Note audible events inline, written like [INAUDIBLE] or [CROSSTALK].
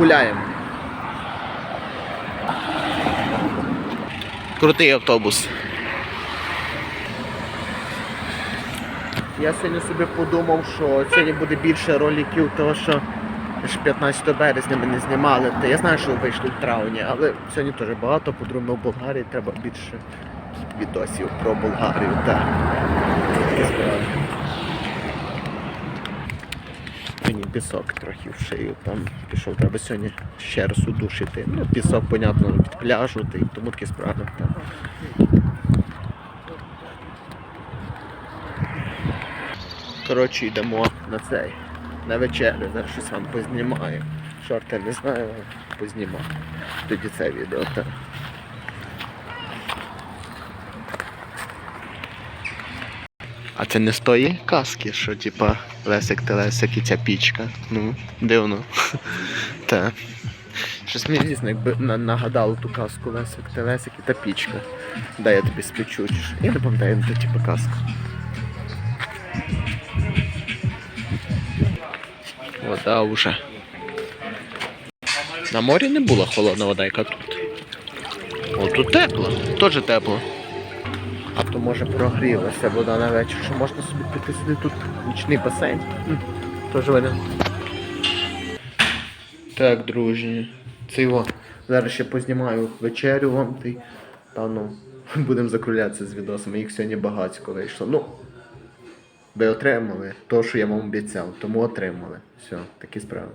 гуляємо. Крутий автобус. Я сьогодні собі подумав, що сьогодні буде більше роликів, того що ж 15 березня ми не знімали. Та я знаю, що вийшли в травні, але сьогодні теж багато подробно в Болгарії, треба більше відосів про Болгарію. Так. Такі справи. Мені пісок трохи в шию там пішов. Треба сьогодні ще раз у душ іти. Ну, пісок, понятно, від пляжу, та тому такі справи. Так. Коротше, йдемо на цей. На вечерю. Зараз щось вам познімаю. Шорти не знаю, але познімаю. Тоді це відео. Так. А це не з тої каски, що типа Лесик Телесик і ця пічка. Ну, дивно. [LAUGHS] Та. Щось мені дійсно якби на- нагадало ту казку Лесик Телесик і та пічка. Дай я тобі що. Я не пам'ятаю, це типа казка. Вода вже. На морі не була холодна вода, яка тут. О, тут тепло, теж тепло. А то може прогрілася вода на вечір, що можна собі піти сюди тут нічний басейн. Тож видно. Так, дружні. Це його. Зараз ще познімаю вечерю вам й та ну, [LAUGHS] будемо закруглятися з відосами. Їх сьогодні багатько вийшло. Ну, ви отримали те, що я вам обіцяв, тому отримали. Все, такі справи.